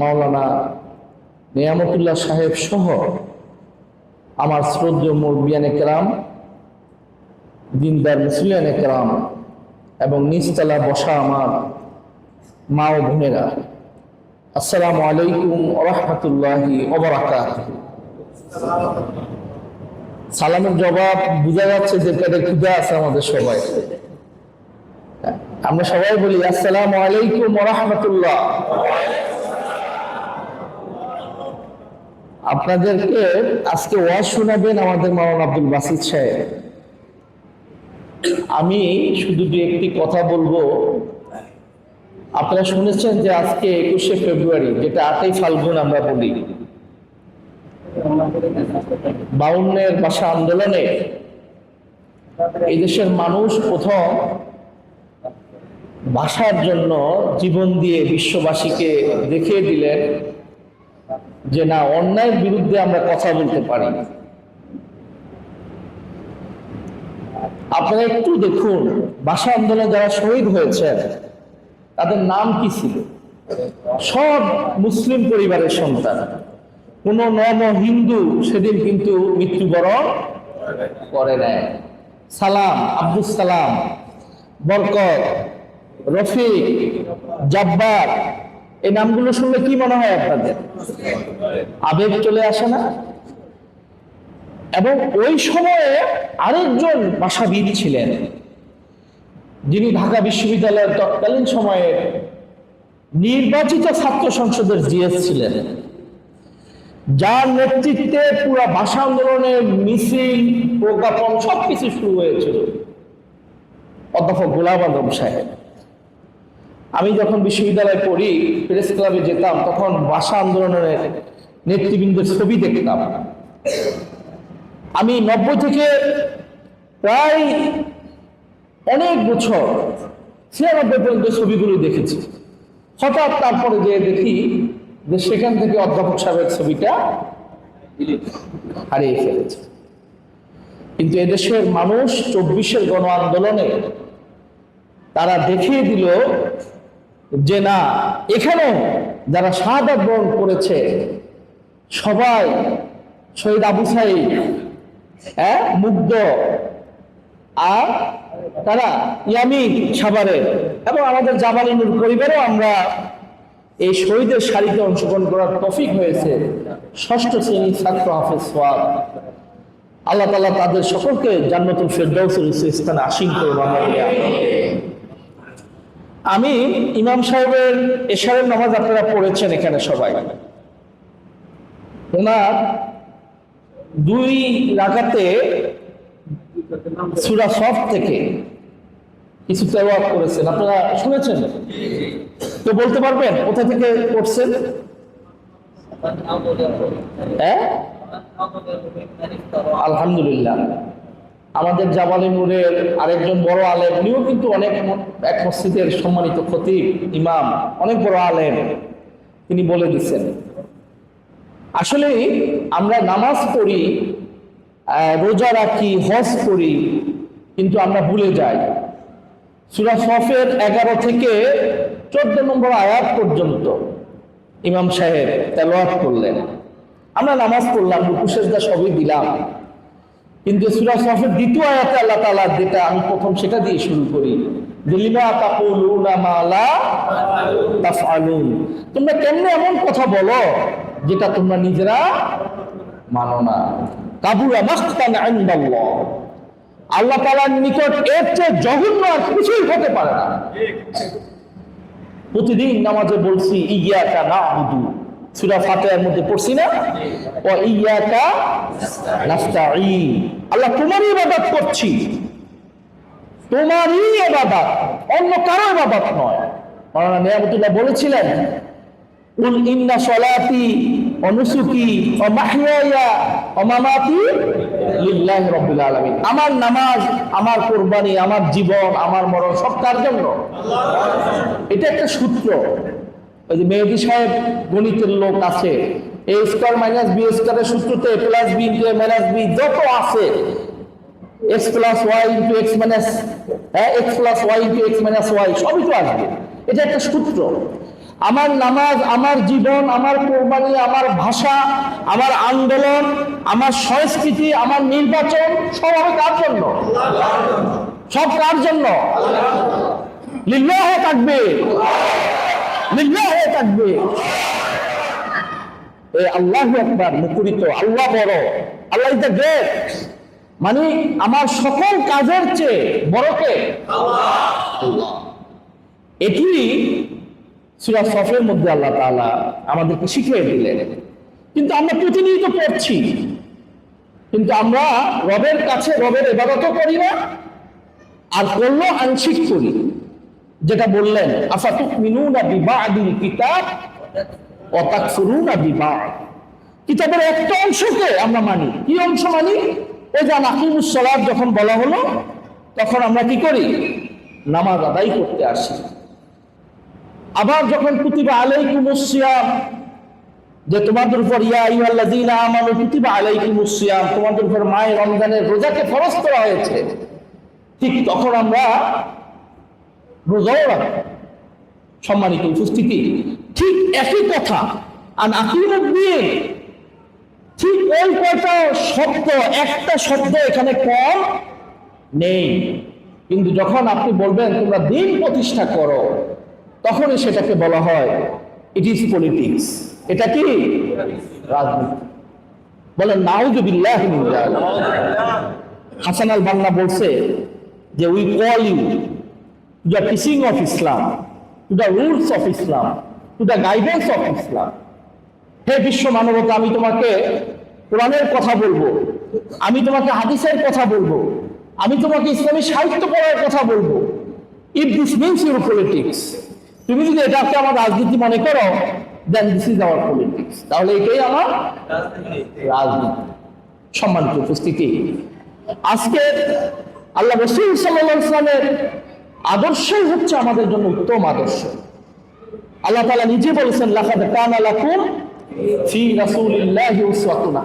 মাওলানা নিয়ামতুল্লাহ সাহেব সহ আমার শ্রদ্ধেয় মুরবিয়ান একরাম দিনদার মুসলিয়ান একরাম এবং নিচতলা বসা আমার মা ও বোনেরা, আসসালামু আলাইকুম রহমতুল্লাহি সালামের জবাব বোঝা যাচ্ছে যে পেটে ক্ষুদা আছে আমাদের সবাই। আমরা সবাই বলি, আসসালামু আলাইকুম রহমতুল্লাহ। আপনাদেরকে আজকে ওয়াজ শোনাবেন আমাদের মাওলানা আব্দুল বাসিদ সাহেব। আমি শুধু দু একটি কথা বলব। আপনারা শুনেছেন যে আজকে একুশে ফেব্রুয়ারি, যেটা আটই ফাল্গুন আমরা বলি। বাউন্নের ভাষা আন্দোলনে এই দেশের মানুষ প্রথম ভাষার জন্য জীবন দিয়ে বিশ্ববাসীকে দেখিয়ে দিলেন যে না, অন্যায়ের বিরুদ্ধে আমরা কথা বলতে পারি। আপনারা একটু দেখুন ভাষা আন্দোলনে যারা শহীদ হয়েছেন, তাদের নাম কি ছিল? সব মুসলিম পরিবারের সন্তান। কোন নম হিন্দু সেদিন কিন্তু মৃত্যুবরণ করে নেয় সালাম আব্দুল সালাম, বরকত রফিক, জব্বার, এই নামগুলো শুনলে কি মনে হয় আপনাদের? আবেগ চলে আসে না? এবং ওই সময়ে আরেকজন ভাষাবিদ ছিলেন, যিনি ঢাকা বিশ্ববিদ্যালয়ের তৎকালীন সময়ে নির্বাচিত ছাত্র সংসদের জিএস ছিলেন। যার নেতৃত্বে পুরো ভাষা আন্দোলনের মিছিল, প্রজ্ঞাপন সবকিছু শুরু হয়েছিল। অধ্যাপক গোলাম আদম সাহেব। আমি যখন বিশ্ববিদ্যালয়ে পড়ি, প্রেস ক্লাবে যেতাম, তখন ভাষা আন্দোলনের নেতৃবৃন্দের ছবি দেখতাম। আমি নব্বই থেকে প্রায় অনেক বছর ছিয়ানব্বই পর্যন্ত ছবিগুলো দেখেছি। হঠাৎ তারপরে যে দেখি যে সেখান থেকে অধ্যাপক সাহেবের ছবিটা হারিয়ে ফেলেছে। কিন্তু এদেশের মানুষ চব্বিশের গণ আন্দোলনে তারা দেখিয়ে দিল যে না এখানেও যারা শাহাদাত বরণ করেছে, সবাই শহীদ আবু সাইদ হ্যাঁ মুগ্ধ, আর তারা ইয়ামিন সাভারের এবং আমাদের জামালিনুর পরিবারও আমরা এই শহীদের সারিতে অংশগ্রহণ করার তফিক হয়েছে। ষষ্ঠ শ্রেণির ছাত্র হাফেজ সোয়াব। আল্লাহ তালা তাদের সকলকে জান্নাতুল ফেরদাউসের উচ্চ স্থানে আসীন করে বাংলা আমি ইমাম সাহেবের এশারের নামাজ আপনারা পড়েছেন এখানে সবাই। ওনার দুই রাগাতে সুরা সফ থেকে কিছু তেওয়াত করেছেন। আপনারা শুনেছেন? তো বলতে পারবেন কোথা থেকে করছেন হ্যাঁ? আলহামদুলিল্লাহ। আমাদের জামালি নূরের আরেকজন বড় আলেম উনিও কিন্তু অনেক এক মসজিদের সম্মানিত খতিব, ইমাম, অনেক বড় আলেম, তিনি বলে দিচ্ছেন আসলে আমরা নামাজ পড়ি রোজা রাখি, হজ করি, কিন্তু আমরা ভুলে যাই। সুরা সফের এগারো থেকে চোদ্দ নম্বর আয়াত পর্যন্ত ইমাম সাহেব তেলোয়াত করলেন। আমরা নামাজ পড়লাম রুকুশেষদা সবই দিলাম। কিন্তু সুরা সফের দ্বিতীয় আয়াতে আল্লাহ তালা যেটা আমি প্রথম সেটা দিয়ে শুরু করি। তোমরা কেমনে এমন কথা বলো যেটা তোমরা নিজেরা মানো না? কাবুরা আল্লাহ তাআলার নিকট এর চেয়ে জঘন্য আর কিছুই হতে পারে না। প্রতিদিন নামাজে বলছি ইয়াকা নাবুদু। সূরা ফাতিহার মধ্যে পড়ছি না? ও ইয়াকা নাস্তাঈন। আল্লাহ তোমারই ইবাদত করছি। তোমারই ইবাদত, অন্য কারও ইবাদত নয়। মাওলানা নিয়ামতুল্লাহ বলেছিলেন কুল ইন্না সলাতি ও নুসুকি ও মাহিয়ায়া ও মামাতি লিল্লাহি রাব্বিল আলামিন। আমার নামাজ, আমার কুরবানি, আমার জীবন, আমার মরণ সব কার জন্য? এটা একটা সূত্র। ওই যে মেহেদি সাহেব গণিতের লোক আছে। এ স্কোয়ার মাইনাস বি স্কোয়ারের সূত্রতে plus b into a minus b যত আছে x plus y into x minus হ্যাঁ x plus y into x minus y সবই তো আসবে। এটা একটা সূত্র। আমার নামাজ, আমার জীবন, আমার কোরবানি, আমার ভাষা, আমার আন্দোলন, আমার সংস্কৃতি, আমার নির্বাচন, সব হবে কার জন্য? সব কার জন্য? লিল্লাহ থাকবে লিল্লাহ থাকবে। এই আল্লাহ একবার মুখরিত, আল্লাহ বড়, আল্লাহ ইজ মানে আমার সকল কাজের চেয়ে বড়কে। এটি সুরা সফের মধ্যে আল্লাহ তাআলা আমাদেরকে শিখিয়ে দিলেন। কিন্তু আমরা প্রতিনিয়ত পড়ছি। কিন্তু আমরা রবের কাছে রবের এবাদতও করি না, আর করল আংশিক করি। যেটা বললেন কিতাবের একটা অংশকে আমরা মানি। কি অংশ মানি? ওই যে নাকিমুস সালাত যখন বলা হলো, তখন আমরা কি করি? নামাজ আদায় করতে আসি। আবার যখন কুতিবা আলাইকুমুস সিয়াম, যে তোমাদের উপর, ইয়া আইয়ুহাল্লাযীনা আমানু, কুতিবা আলাইকুমুস সিয়াম, তোমাদের উপর মায়ের রমজানের রোজাকে ফরজ করা হয়েছে, ঠিক তখন আমরা রোজাও সম্মানিত উপস্থিতি। ঠিক একই কথা আর আকিমুদ দিয়ে ঠিক ওই কয়টা শব্দ, একটা শব্দ এখানে কম নেই। কিন্তু যখন আপনি বলবেন, তোমরা দিন প্রতিষ্ঠা করো, তখনই সেটাকে বলা হয় ইট ইজ পলিটিক্স এটা কি? রাজনীতি। বলেন নাউজুবিল্লাহ হাসান আল বাংলা বলছে যে we call you to the teaching of Islam to the rules of Islam to the guidance of Islam হে বিশ্ব মানবতা, আমি তোমাকে কোরআনের কথা বলব, আমি তোমাকে হাদিসের কথা বলব, আমি তোমাকে ইসলামী সাহিত্য পড়ার কথা বলব। If this means your politics তুমি যদি এটাকে আমার রাজনীতি মনে করো then this is our politics তাহলে এটাই আমার রাজনীতি। সম্মানিত উপস্থিতি। আজকে আল্লাহ রসুল সাল্লাহ ইসলামের আদর্শই হচ্ছে আমাদের জন্য উত্তম আদর্শ। আল্লাহ তালা নিজে বলেছেন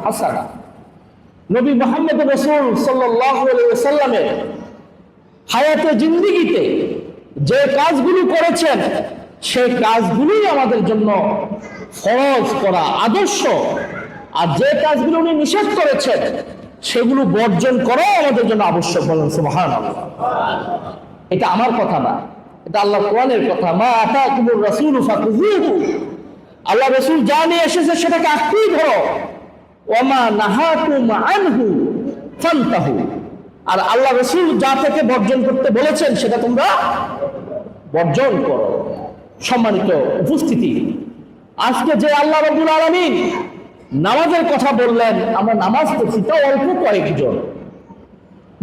হাসানা। নবী মুহাম্মদ রাসূল সাল্লাল্লাহু আলাইহি হায়াতে, জিন্দেগিতে যে কাজগুলো করেছেন, সেই কাজগুলোই আমাদের জন্য ফরজ করা আদর্শ। আর যে কাজগুলো উনি নিষেধ করেছেন, সেগুলো বর্জন করাও আমাদের জন্য আবশ্যক বলেন সুবহানাল্লাহ। এটা আমার কথা না, এটা আল্লাহ কোরআনের কথা। মা আতাকুমুর রাসূল ফাকুযুহু আল্লাহ রাসূল যা নিয়ে এসেছে সেটাকে আঁকড়েই ধরো। ওমা নাহাকুম আনহু ফান্তাহু। আর আল্লাহ রাসূল যা থেকে বর্জন করতে বলেছেন সেটা তোমরা বর্জন করো। সম্মানিত উপস্থিতি, আজকে যে আল্লাহ রাব্বুল আলামিন নামাজের কথা বললেন, আমরা নামাজ পড়ছি তাও অল্প কয়েকজন।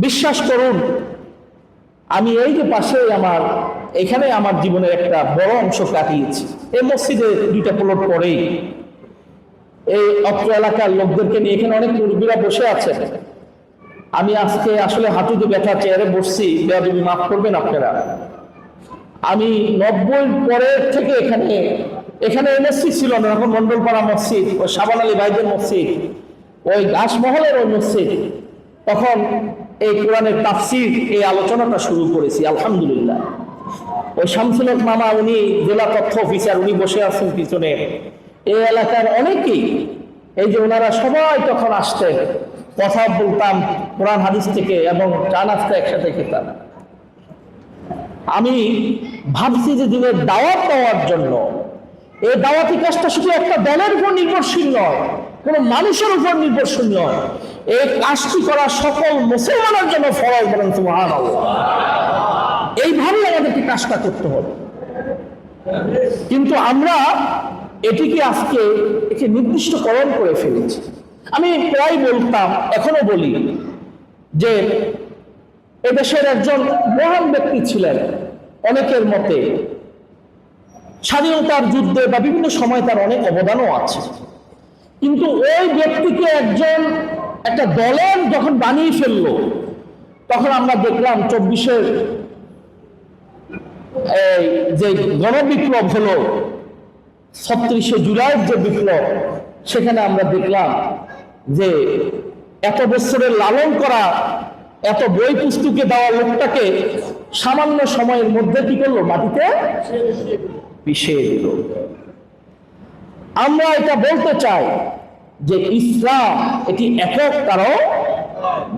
বিশ্বাস করুন আমি এই যে পাশে আমার, এখানে আমার জীবনের একটা বড় অংশ কাটিয়েছি। এই মসজিদে দুইটা প্লট পরেই এই অত্র এলাকার লোকদেরকে নিয়ে এখানে অনেক মুরব্বীরা বসে আছেন। আমি আজকে আসলে হাঁটুতে ব্যথা, চেয়ারে বসছি। বেয়াদবি মাফ করবেন আপনারা। আমি নব্বই পরের থেকে এখানে এখানে মসজিদ ছিল না, এখন মন্ডলপাড়া মসজিদ, ওই সাবান আলী ভাইদের মসজিদ, ওই ঘাসমহলের ওই মসজিদ। তখন এই কোরআনের তাফসির, এই আলোচনাটা শুরু করেছি, আলহামদুলিল্লাহ। ওই শামসুল মামা, উনি জেলা তথ্য অফিসার, উনি বসে আছেন পিছনে। এই এলাকার অনেকেই, এই যে ওনারা সবাই তখন আসতেন কথা বলতাম, কোরআন হাদিস থেকে এবং চা নাস্তা একসাথে খেতাম। আমি ভাবছি যে দিনের দাওয়াত পাওয়ার জন্য, এই দাওয়াতি কাজটা শুধু একটা দলের উপর নির্ভরশীল নয় কোনো মানুষের উপর নির্ভরশীল নয় এই কাজটি করা সকল মুসলমানের জন্য ফরজ বলেন সুবহান এইভাবে আমাদেরকে কাজটা করতে হবে। কিন্তু আমরা এটিকে আজকে একে নির্দিষ্টকরণ করে ফেলেছি। আমি প্রায় বলতাম, এখনও বলি যে এদেশের একজন মহান ব্যক্তি ছিলেন। অনেকের মতে স্বাধীনতার যুদ্ধে বা বিভিন্ন সময় তার অনেক অবদানও আছে। কিন্তু ওই ব্যক্তিকে একজন একটা দলের যখন বানিয়ে ফেলল তখন আমরা দেখলাম চব্বিশের এই যে গণবিপ্লব হলো ছত্রিশে জুলাইয়ের যে বিপ্লব সেখানে আমরা দেখলাম যে এত বছরের লালন করা এত বই পুস্তকে দেওয়া লোকটাকে সামান্য সময়ের মধ্যে কি করল? মাটিতে পিছিয়ে দিল। আমরা এটা বলতে চাই যে ইসলাম এটি একক কারও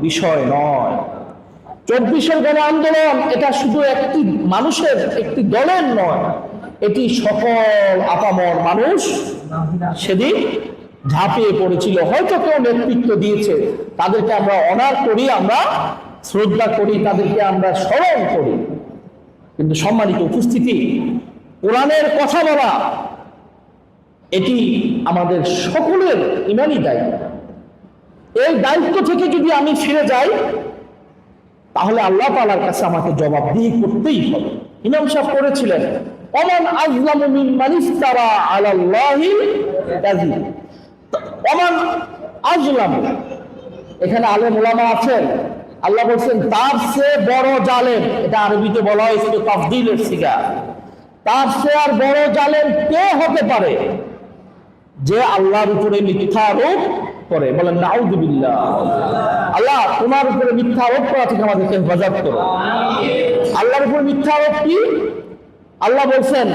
বিষয় নয়। চব্বিশের গণ আন্দোলন এটা শুধু একটি মানুষের, একটি দলের নয়, এটি সকল আপামর মানুষ সেদিন ঝাঁপিয়ে পড়েছিল। হয়তো কেউ নেতৃত্ব দিয়েছে, তাদেরকে আমরা অনার করি, আমরা শ্রদ্ধা করি, তাদেরকে আমরা স্মরণ করি। কিন্তু সম্মানিত উপস্থিতি, কোরআনের কথা বলা এটি আমাদের সকলের ইমানই দায়িত্ব এই দায়িত্ব থেকে যদি আমি ফিরে যাই, তাহলে আল্লাহ তালার কাছে আমাকে জবাবদিহি করতেই হবে। ইমাম সাহেব করেছিলেন অমান আজলাম মিন মানিস্তারা আলাল্লাহি অমান আজলাম এখানে আলেম ওলামা আছেন। আল্লাহ বলছেন, তার সে বড় জালেম, এটা আরবিতে বলা হয়েছিল তাফদিলের সিগা, তার সে আর বড় জালেম কে হতে পারে? যে আল্লাহর উপরে মিথ্যা আরোপ করে, বলেন, নাউজুবিল্লাহ। আল্লাহ, তোমার উপরে মিথ্যা আরোপ করা থেকে আমাদেরকে হেফাজত করো। আল্লাহর উপরে মিথ্যা আরোপ কি? আল্লাহ বলছেন,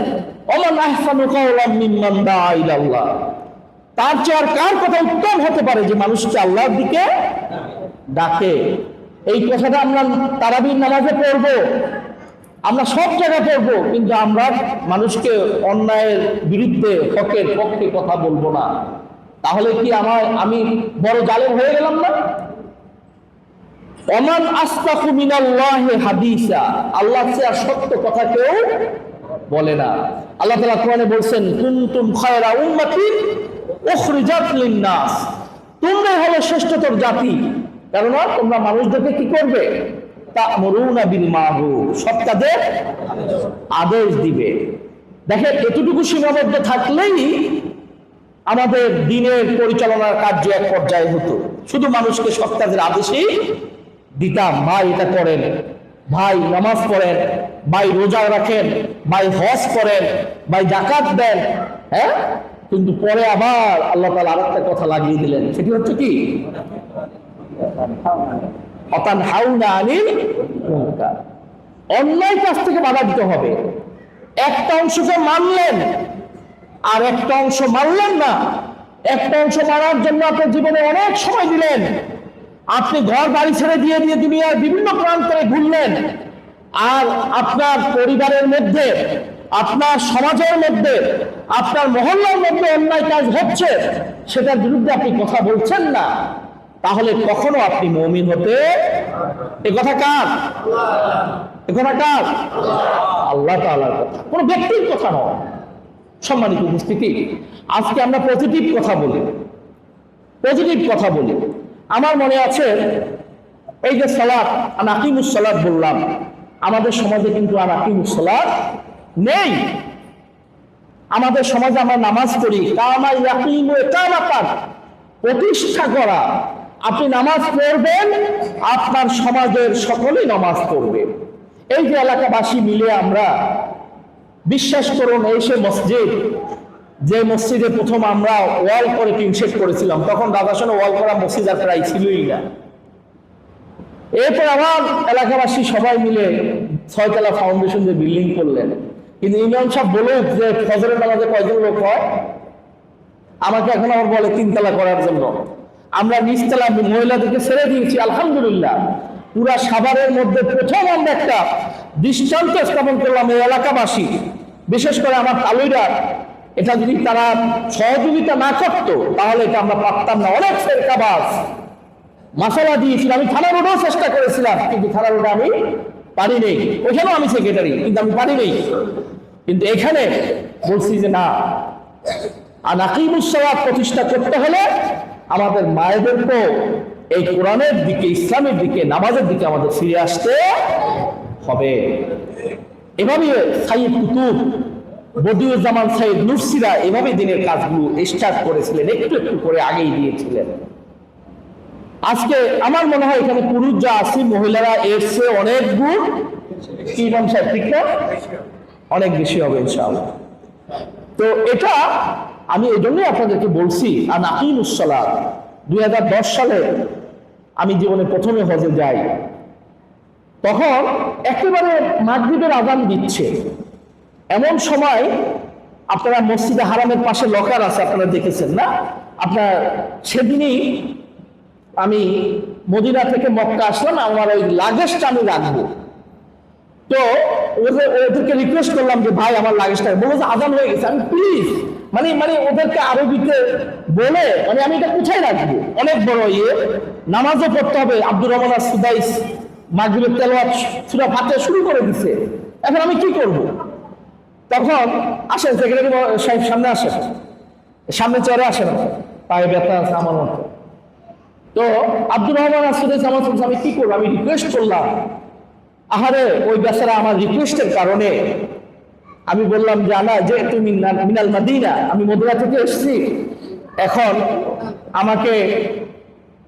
ওমান আহসানু কাওলাম মিম্মান দাআ তার চেয়ে কার কথা উত্তম হতে পারে যে মানুষকে আল্লাহর দিকে ডাকে? এই কথাটা আমরা তারাবির নামাজে পড়ব। আমরা সব জায়গায় পড়ব কিন্তু আমরা মানুষকে অন্যায়ের বিরুদ্ধে হকের পক্ষে কথা বলব না। তাহলে কি আমার, আমি বড় জালেম হয়ে গেলাম না? অমান আস্তাকু মিনাল্লাহি হাদিসা, আল্লাহ আর সত্য কথা কেউ বলে না। আল্লাহ তালা কোরআনে বলছেন, কুনতুম খায়রা উম্মাতিন উখরিজাত লিন-নাস। তোমরাই হলো শ্রেষ্ঠতর জাতি। কেননা তোমরা মানুষদেরকে কি করবে? আদেশ দিবে। দেখেন, এতটুকু সীমাবদ্ধ থাকলেই আমাদের দিনের পরিচালনার কার্য এক পর্যায়ে হতো। শুধু মানুষকে কাজের আদেশই দিতাম, ভাই এটা করেন, ভাই নামাজ পড়েন, ভাই রোজা রাখেন, ভাই হজ করেন, ভাই জাকাত দেন হ্যাঁ? কিন্তু পরে আবার আল্লাহ তালা আরেকটা কথা লাগিয়ে দিলেন। সেটি হচ্ছে কি? অন্যায় কাজ থেকে বাধা দিতে হবে। একটা অংশকে মানলেন আর একটা অংশ মানলেন না। একটা অংশ মানার জন্য আপনি জীবনে অনেক সময় দিলেন। আপনি ঘর, বাড়ি ছেড়ে দিয়ে দিয়ে দুনিয়ার বিভিন্ন প্রান্তরে ঘুরলেন। আর আপনার পরিবারের মধ্যে, আপনার সমাজের মধ্যে, আপনার মহল্লার মধ্যে অন্যায় কাজ হচ্ছে, সেটার বিরুদ্ধে আপনি কথা বলছেন না। তাহলে কখনো আপনি মমিন হতে এ কথা কার? এ কথা কার? আল্লাহ তাআলার কথা। কোনো ব্যক্তির কথা নয়। সম্মানিত উপস্থিতি, আজকে আমরা পজিটিভ কথা বলি। পজিটিভ কথা বলি। আমার মনে আছে, এই যে সালাদ আনাকিমুস সালাদ বললাম। আমাদের সমাজে কিন্তু আনাকিমুস সালাদ নেই। আমাদের সমাজে আমরা নামাজ পড়ি। কামা ইয়াকিমু প্রতিষ্ঠা করা। আপনি নামাজ পড়বেন, আপনার সমাজের সকলেই নামাজ পড়বে। এই যে এলাকাবাসী মিলে আমরা বিশ্বাস করুন এই সে মসজিদ, যে মসজিদে প্রথম আমরা ওয়াল করে টিন শেড করেছিলাম, তখন দাদাসনে ওয়াল করা মসজিদ আর প্রায় ছিলই না। এরপর আমার এলাকাবাসী সবাই মিলে ছয়তলা ফাউন্ডেশন যে বিল্ডিং করলেন। কিন্তু ইমাম সাহেব বলে যে ফজরের নামাজে কয়জন লোক হয়? আমাকে এখন আবার বলে তিনতলা করার জন্য। আমরা নিচতলা মহিলাদেরকে ছেড়ে দিয়েছি, আলহামদুলিল্লাহ। পুরা সাভারের মধ্যে প্রথম আমরা একটা দৃষ্টান্ত স্থাপন করলাম এই এলাকাবাসী। বিশেষ করে আমার তালুইরা এটা যদি তারা সহযোগিতা না করতো, তাহলে এটা আমরা পারতাম না। অনেক ফেরকাবাজ। মাসালা দিয়েছিলাম আমি থানা রোডেও চেষ্টা করেছিলাম, কিন্তু থানা রোডে আমি পারি নেই ওখানেও আমি সেক্রেটারি কিন্তু আমি পারি নেই কিন্তু এখানে বলছি যে না আর নাকিমুসলাদ প্রতিষ্ঠা করতে হলে আমাদের মায়েদেরকেও এই কোরআনের দিকে, ইসলামের দিকে, নামাজের দিকে আমাদের ফিরে আসতে হবে। এভাবে সাইদ কুতুব, বদিউজ্জামান সাইদ নুরসিরা এভাবে দিনের কাজগুলো স্টার্ট করেছিলেন, একটু একটু করে আগেই দিয়েছিলেন। আজকে আমার মনে হয় এখানে পুরুষ যা আছে, মহিলারা এর অনেক গুণ ইমাম সাহেব, ঠিক অনেক বেশি হবে ইনশাআল্লাহ। তো এটা আমি এই জন্যই আপনাদেরকে বলছি আর আকিমুসলাদ দুই হাজার দশ সালে আমি জীবনে প্রথমে হজে যাই। তখন একেবারে মাগরিবের আজান দিচ্ছে। এমন সময় আপনারা মসজিদে হারামের পাশে লকার আছে, আপনারা দেখেছেন না? আপনার সেদিনই আমি মদিনা থেকে মক্কা আসলাম, আমার ওই লাগেজটা আমি রাখব। তো ওদের ওদেরকে রিকোয়েস্ট করলাম যে, ভাই, আমার লাগেজটা বলল যে, আজান হয়ে গেছে। আমি প্লিজ মানে মানে ওদেরকে আরবিতে বলে মানে আমি এটা কোথায় রাখব। অনেক বড় ইয়ে। নামাজও পড়তে হবে। আব্দুর রহমান সুদাইস মাগরিবের তেলাওয়াত সুরা ফাতে শুরু করে দিছে। এখন আমি কি করব? তখন আসেন সেক্রেটারি সাহেব সামনে আসেন সামনে চড়ে আসেন পায়ে ব্যথা আছে আমার মতো। তো আব্দুর রহমান আর সুদাইস আমার আমি কি করব? আমি রিকোয়েস্ট করলাম আহারে, ওই বেচারা আমার রিকোয়েস্টের কারণে। আমি বললাম, যে আনা যে তুমি মিনা- মিনাল মাদিনা, আমি মদুরা থেকে এসেছি। এখন আমাকে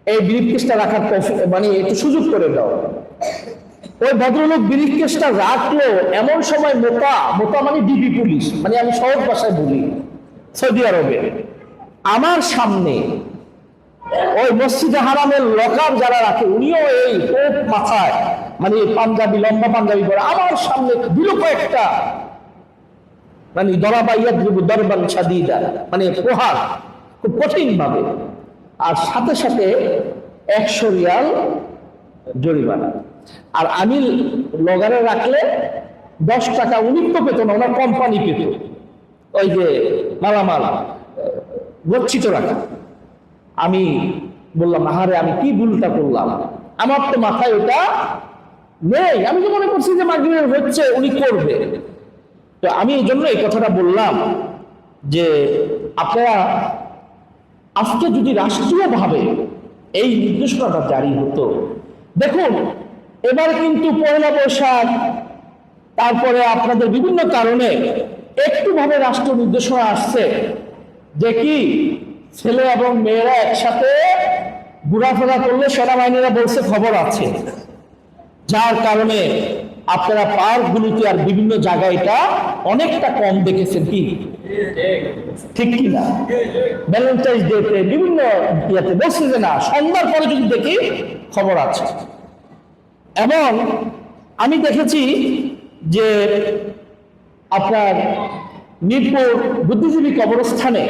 এই ব্রিফকেসটা রাখার মানে একটু সুযোগ করে দাও। ওই ভদ্রলোক ব্রিফকেসটা রাখল, এমন সময় মোতা মোতা মানে ডিবি পুলিশ মানে আমি সহজ ভাষায় বলি, সৌদি আরবে। আমার সামনে ওই মসজিদে হারামের লকার যারা রাখে, উনিও এই মাথায় মানে পাঞ্জাবি, লম্বা পাঞ্জাবি পরে। আমার সামনে দিল কয়েকটা মানে দরাবাইয়া দরবান সাদিদা মানে প্রহার, খুব কঠিন ভাবে আর সাথে সাথে একশো রিয়াল জরিমানা। আর আমি লগারে রাখলে দশ টাকা উনি তো পেত না, ওনার কোম্পানি পেত। ওই যে মালামাল গচ্ছিত রাখা। আমি বললাম, আহারে আমি কি ভুলটা করলাম? আমার তো মাথায় ওটা নেই। আমি তো মনে করছি যে মাগরিবের হচ্ছে উনি করবে। তো আমি এই জন্য এই কথাটা বললাম যে আপনারা আজকে যদি রাষ্ট্রীয়ভাবে এই নির্দেশনাটা জারি হতো, দেখুন, এবার কিন্তু পয়লা বৈশাখ, তারপরে আপনাদের বিভিন্ন কারণে একটু ভাবে রাষ্ট্র নির্দেশনা আসছে যে কি, ছেলে এবং মেয়েরা একসাথে ঘোরাফেরা করলে সেনাবাহিনীরা বলছে খবর আছে। যার কারণে আপনারা পার্কগুলোতে আর বিভিন্ন জায়গায় এটা অনেকটা কম দেখেছেন কি? ঠিক কি না? ভ্যালেন্টাইন্স ডেতে বিভিন্ন ইয়েতে বলছে যে না, সন্ধ্যার পরে যদি দেখি খবর আছে। এবং আমি দেখেছি যে আপনার মিরপুর বুদ্ধিজীবী কবরস্থানে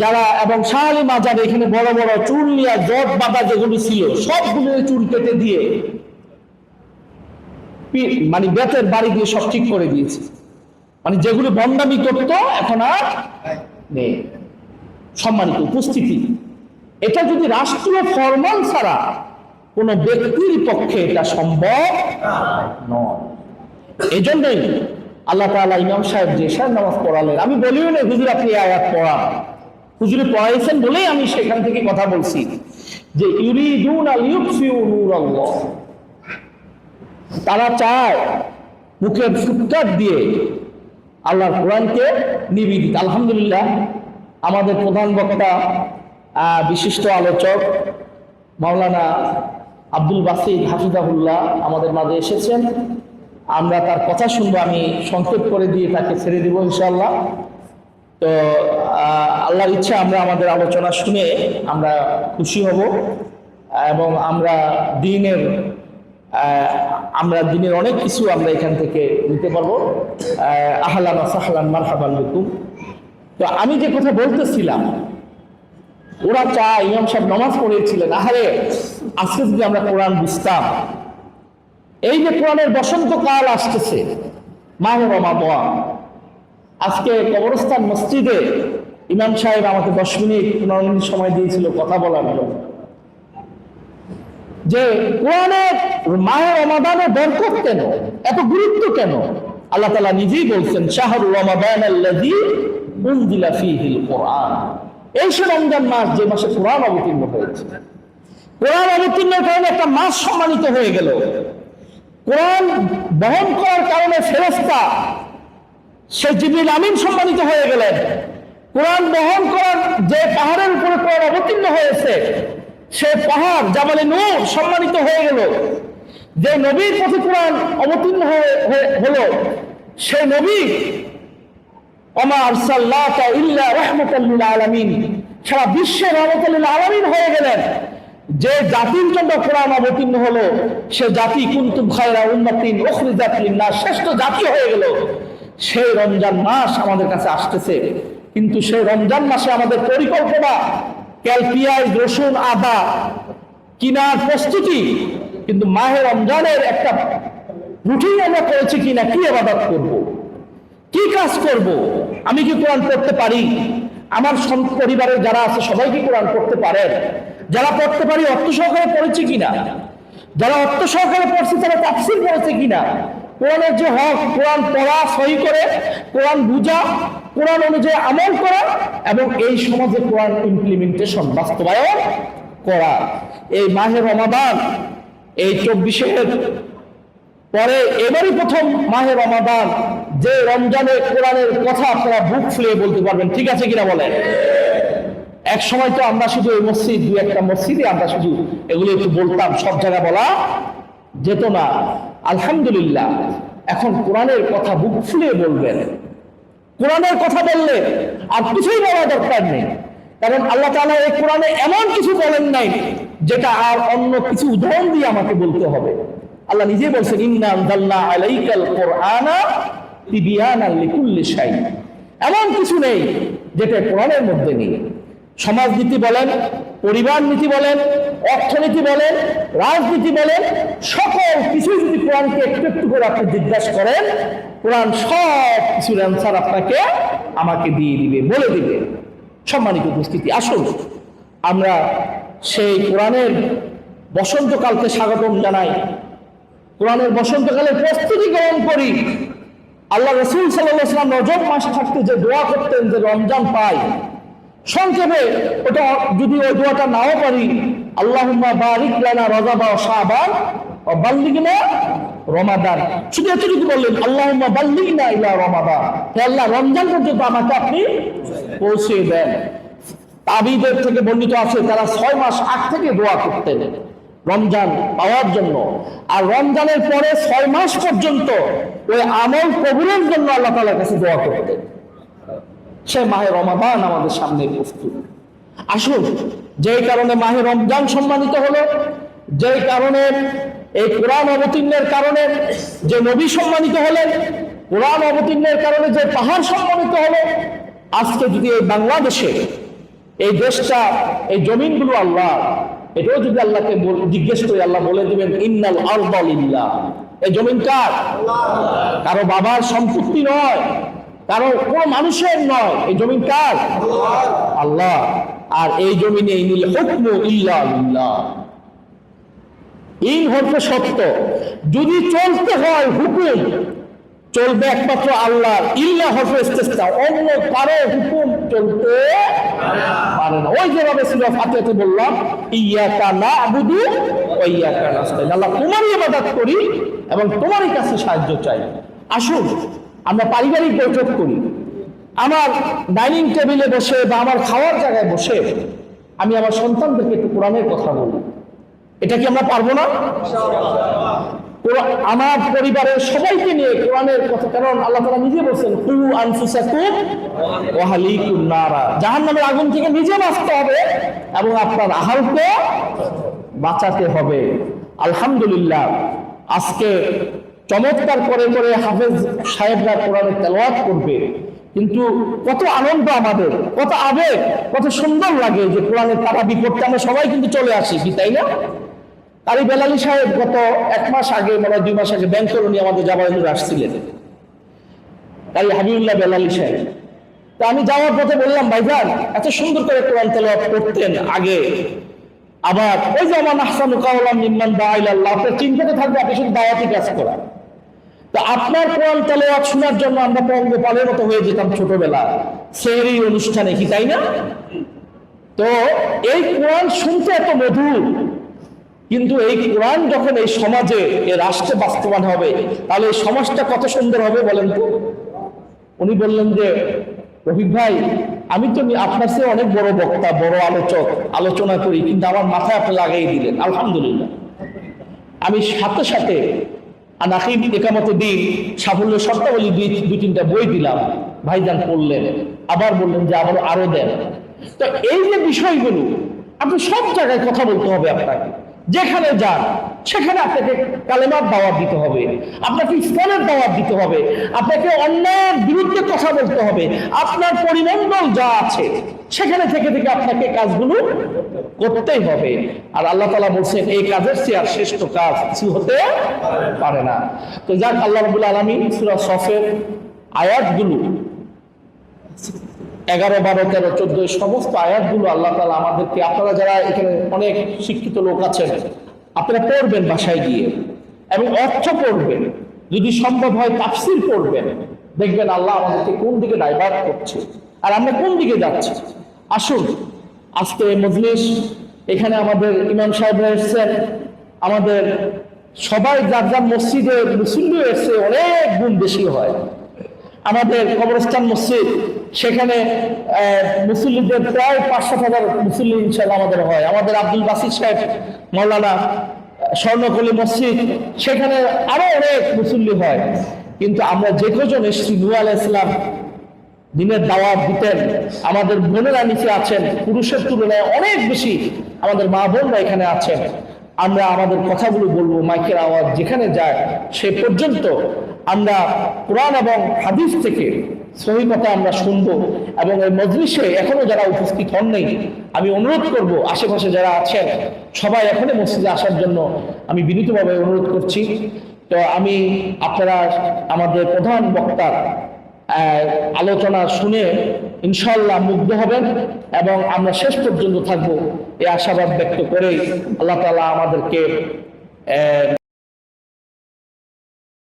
যারা এবং শাহালি মাজারে এখানে বড় বড় চুল নিয়ে জট বাঁধা যেগুলো ছিল, সবগুলো চুল কেটে দিয়ে মানে বেতের বাড়ি দিয়ে সব ঠিক করে দিয়েছে। মানে যেগুলো বন্দামি করতো, এখন আর নেই। সম্মানিত উপস্থিতি, এটা যদি রাষ্ট্রীয় ফরমান ছাড়া কোনো ব্যক্তির পক্ষে এটা সম্ভব নয়। এই জন্যই আল্লাহ তাআলা ইমাম সাহেব যে এশার নামাজ পড়ালেন, আমি বলিও না, হুজুর আপনি আয়াত পড়ান। হুজুরে পড়াইছেন বলেই আমি সেখান থেকে কথা বলছি যে তারা চায় মুখের ফুটকার দিয়ে আল্লাহর কোরআনকে নিবেদিত আলহামদুলিল্লাহ, আমাদের প্রধান বক্তা বিশিষ্ট আলোচক মাওলানা আব্দুল বাসিদ হাফিজাহুল্লাহ আমাদের মাঝে এসেছেন। আমরা তার কথা শুনব, আমি সংক্ষেপ করে দিয়ে তাকে ছেড়ে দিব ইনশাআল্লাহ। তো আল্লাহর ইচ্ছা আমরা আমাদের আলোচনা শুনে আমরা খুশি হব এবং আমরা দিনের আমরা দিনের অনেক কিছু আমরা এখান থেকে নিতে পারব। আহ, আহলান সাহলান মারহাবান বিকুম তো আমি যে কথা বলতেছিলাম ওরা চায় ইমাম সাহেব নামাজ পড়েছিলেন আহারে আজকে যদি আমরা কোরআন বুঝতাম এই যে কোরআনের বসন্তকাল আসতেছে মাহ রমাদান আজকে কবরস্থান মসজিদে ইমাম সাহেব আমাকে দশ মিনিট, পনেরো মিনিট সময় দিয়েছিল কথা বলার জন্য। যে কোরআনের মায়ের রমাদানের বরকত কেন? এত গুরুত্ব কেন? আল্লাহ তালা নিজেই বলছেন, শাহরু রমাদান এই সে রমজান মাস যে মাসে কোরআন অবতীর্ণ হয়েছে। কোরআন অবতীর্ণের কারণে একটা মাস সম্মানিত হয়ে গেল। কোরআন বহন করার কারণে ফেরেস্তা সে জিবরিল আমিন সম্মানিত হয়ে গেলেন। কোরআন বহন করার যে পাহাড়ের উপরে কোরআন অবতীর্ণ হয়েছে, সে পাহাড় জামালে নূর সম্মানিত হয়ে গেল। যে নবীর পথে কোরআন অবতীর্ণ হয়ে হলো সে নবী, ওমা আরসাল্লাকা ইল্লা রাহমাতাল লিল আলামিন সারা বিশ্বের রহমতুল্লিল আলামিন হয়ে গেলেন। যে জাতির জন্য কোরআন অবতীর্ণ হলো, সে জাতি কুন্তুম খায়রা উন্নতিন উখরিজাত লিন-নাস, শ্রেষ্ঠ জাতি হয়ে গেল। সেই রমজান মাস আমাদের কাছে আসতেছে। কিন্তু সেই রমজান মাসে আমাদের পরিকল্পনা ক্যালপিয়াজ রসুন, আদা, কিনার প্রস্তুতি, কিন্তু মাহে রমজানের একটা রুটিন আমরা করেছি কিনা, কি আবাদত করব। কি কাজ করব। আমি কি কোরআন পড়তে পারি? আমার পরিবারের যারা আছে সবাই কি কোরআন পড়তে পারেন যারা পড়তে পারি, অর্থ সহকারে পড়েছে কিনা? যারা অর্থ সহকারে পড়ছে, তারা তাফসির পড়েছে কিনা? কোরআনের যে হক, কোরআন পড়া সহি করে, কোরআন বুঝা, কোরআন অনুযায়ী আমল করা এবং এই সমাজে কোরআন ইমপ্লিমেন্টেশন বাস্তবায়ন করা। এই মাহের রমাদান, এই চব্বিশের পরে এবারই প্রথম মাহের রমাদান, যে রমজানে কোরআনের কথা আপনারা বুক ফুলিয়ে বলতে পারবেন। ঠিক আছে কিনা বলেন? এক সময় তো আমরা শুধু এই মসজিদ, দু একটা মসজিদে আমরা শুধু এগুলো একটু বলতাম, সব জায়গায় বলা যেত না। আলহামদুলিল্লাহ, এখন কোরআনের কথা বুক ফুলিয়ে বলবেন। কোরআনের কথা বললে আর কিছুই বলা দরকার নেই। কারণ আল্লাহ তাআলা এই কোরআনে এমন কিছু বলেন নাই, যেটা আর অন্য কিছু উদাহরণ দিয়ে আমাকে বলতে হবে। আল্লাহ নিজে বলছেন, ইন্না আলাইকাল কোরআনা তিবিয়ানাল লিকুল্লি শাই। এমন কিছু নেই, যেটা কোরআনের মধ্যে নেই। সমাজনীতি বলেন, পরিবার নীতি বলেন, অর্থনীতি বলেন, রাজনীতি বলেন, সকল কিছু যদি কোরআনকে একটু একটু করে আপনি জিজ্ঞাসা করেন, কোরআন সব কিছুর অ্যান্সার আপনাকে আমাকে দিয়ে দিবে, বলে দিবে। সম্মানিত উপস্থিতি, আসুন, আমরা সেই কোরআনের বসন্তকালকে স্বাগতম জানাই। কোরআনের বসন্তকালের প্রস্তুতি গ্রহণ করি। আল্লাহ রসুল সাল্লাম রজব মাস থাকতে যে দোয়া করতেন, যে রমজান পাই সংক্ষেপে ওটা যদি ওই দোয়াটা নাও পারি, আল্লাহুম্মা বারিক লানা রজাবা ও শাবান ও বাল্লিগনা রমাদান। শুধু এতটুকু বললেন, আল্লাহুম্মা বাল্লিগনা ইলা রমাদান। আল্লাহ, রমজান পর্যন্ত আমাকে আপনি পৌঁছে দেন। তাবিদের থেকে বর্ণিত আছে, তারা ছয় মাস আগ থেকে দোয়া করতেন রমজান পাওয়ার জন্য। আর রমজানের পরে ছয় মাস পর্যন্ত ওই আমল কবুলের জন্য আল্লাহ তালার কাছে দোয়া করতেন। সে মাহে রমাদান আমাদের সামনে প্রস্তুত আসুন যেই কারণে মাহে রমজান সম্মানিত হলো যেই কারণে এই কোরআন অবতীর্ণের কারণে যে নবী সম্মানিত হলেন কোরআন অবতীর্ণের কারণে যে পাহাড় সম্মানিত হলো আজকে যদি এই বাংলাদেশে এই দেশটা এই জমিনগুলো আল্লাহ এটাও যদি আল্লাহকে জিজ্ঞেস করে আল্লাহ বলে দিবেন ইন্নাল আরদালিল্লাহ এই জমিন কার? কারও বাবার সম্পত্তি নয় কারও কোনো মানুষের নয়, এই জমিন কার? আল্লাহ। আর এই জমিনে ইনিল হুকমু ইল্লা লিল্লাহ। ইন হচ্ছে সত্য। যদি চলতে হয় হুকুম, চলবে একমাত্র আল্লাহ ইল্লা ইস্তেস্তা। অন্য কারও হুকুম চলতে পারে না। ওই যেভাবে ফাতেতে বললাম ইয়াকা না ও ইয়াকা নাস্তাইন আল্লাহ তোমারই ইবাদত করি এবং তোমারই কাছে সাহায্য চাই। আসুন। আমরা পারিবারিক বৈঠক করি। আমার ডাইনিং টেবিলে বসে বা আমার খাওয়ার জায়গায় বসে আমি আমার সন্তানদেরকে একটু কোরআনের কথা বলি। এটা কি আমরা পারব না? আমার পরিবারের সবাইকে নিয়ে কোরআনের কথা, কারণ আল্লাহ তারা নিজে বলছেন কু আনফুসাকুম ওয়া আহলিকুম নারা। জাহান্নামের আগুন থেকে নিজে বাঁচতে হবে এবং আপনার আহালকে বাঁচাতে হবে। আলহামদুলিল্লাহ, আজকে চমৎকার করে করে হাফেজ সাহেবরা কোরআনের তেলাওয়াত করবে। কিন্তু কত আনন্দ আমাদের, কত আবেগ, কত সুন্দর লাগে যে কোরআনের তারা বিপদটা আমরা সবাই কিন্তু চলে আসি, কি তাই না? কারি বেলালি সাহেব গত এক মাস আগে মানে দুই মাস আগে ব্যাংকের উনি আমাদের জামালপুর আসছিলেন। কারি হাবিবুল্লাহ বেলালি সাহেব। তা আমি যাওয়ার পথে বললাম ভাইজান এত সুন্দর করে কোরআন তেলাওয়াত করতেন আগে। আবার ওই যে আমার আহসানু কাওলাম নিম্মান দাইলাল্লাহ আপনার চিন্তাতে থাকবে, আপনি শুধু দাওয়াতি কাজ করা তো আপনার কোরআন তেলাওয়াত শোনার জন্য আমরা পঙ্গপালের মতো হয়ে যেতাম ছোটবেলা সেই অনুষ্ঠানে কি, তাই না? তো এই কোরআন শুনতে এত মধুর, কিন্তু এই কোরআন যখন এই সমাজে, এই রাষ্ট্রে বাস্তবায়ন হবে, তাহলে এই সমাজটা কত সুন্দর হবে বলেন তো? উনি বললেন যে, রফিক ভাই, আমি তো আপনার চেয়ে অনেক বড় বক্তা, বড় আলোচক, আলোচনা করি, কিন্তু আমার মাথায় আপনি লাগাই দিলেন, আলহামদুলিল্লাহ। আমি সাথে সাথে আনাকিব একামত দিন সাফল্য শর্তাবলী দুই দুই তিনটা বই দিলাম, ভাইজান পড়লেন, আবার বললেন যে আবার আরও দেন। তো এই যে বিষয়গুলো, আপনি সব জায়গায় কথা বলতে হবে আপনাকে। যেখানে যান, সেখানে আপনাকে কালেমার দাওয়াত দিতে হবে। আপনাকে ইসলামের দাওয়াত দিতে হবে। আপনাকে অন্যায়ের বিরুদ্ধে কথা বলতে হবে। আপনার পরিমণ্ডল যা আছে, সেখানে থেকে থেকে আপনাকে কাজগুলো করতেই হবে। আর আল্লাহ তালা বলছেন, এই কাজের চেয়ে আর শ্রেষ্ঠ কাজ কিছু হতে পারে না। তো যাক, আল্লাহ রবুল আলমী সুরা সফের আয়াতগুলো এগারো, বারো, তেরো, চোদ্দ সমস্ত আয়াতগুলো আল্লাহ তালা আমাদেরকে, আপনারা যারা এখানে অনেক শিক্ষিত লোক আছেন, আপনারা পড়বেন বাসায় গিয়ে এবং অর্থ পড়বেন। যদি সম্ভব হয় তাফসির পড়বেন। দেখবেন আল্লাহ আমাদেরকে কোন দিকে ডাইভার্ট করছে আর আমরা কোন দিকে যাচ্ছি। আসুন, আজকে মজলিস, এখানে আমাদের ইমাম সাহেবরা এসছেন। আমাদের সবাই যার যার মসজিদে মুসল্লি এসছে অনেক গুণ বেশি হয়। আমাদের কবরস্থান মসজিদ, সেখানে মুসল্লিদের প্রায় পাঁচ সাত হাজার মুসল্লি ইনশাল্লাহ আমাদের হয়। আমাদের আব্দুল বাসির সাহেব মৌলানা স্বর্ণকলি মসজিদ, সেখানে আরও অনেক মুসল্লি হয়। কিন্তু আমরা যে কজন এসেছি আলাহ ইসলাম দিনের দাওয়াত দিতেন, আমাদের বোনেরা নিচে আছেন, পুরুষের তুলনায় অনেক বেশি আমাদের মা বোনরা এখানে আছেন। আমরা আমাদের কথাগুলো বলব, মাইকের আওয়াজ যেখানে যায়, সে পর্যন্ত আমরা কোরআন এবং হাদিস থেকে সহি কথা আমরা শুনব এবং এই মজলিসে এখনও যারা উপস্থিত হন নেই আমি অনুরোধ করব, আশেপাশে যারা আছেন, সবাই এখনই মসজিদে আসার জন্য আমি বিনীতভাবে অনুরোধ করছি। তো আমি আপনারা আমাদের প্রধান বক্তার আলোচনা শুনে ইনশাল্লাহ মুগ্ধ হবেন এবং আমরা শেষ পর্যন্ত থাকব, এই আশাবাদ ব্যক্ত করেই আল্লাহ তালা আমাদেরকে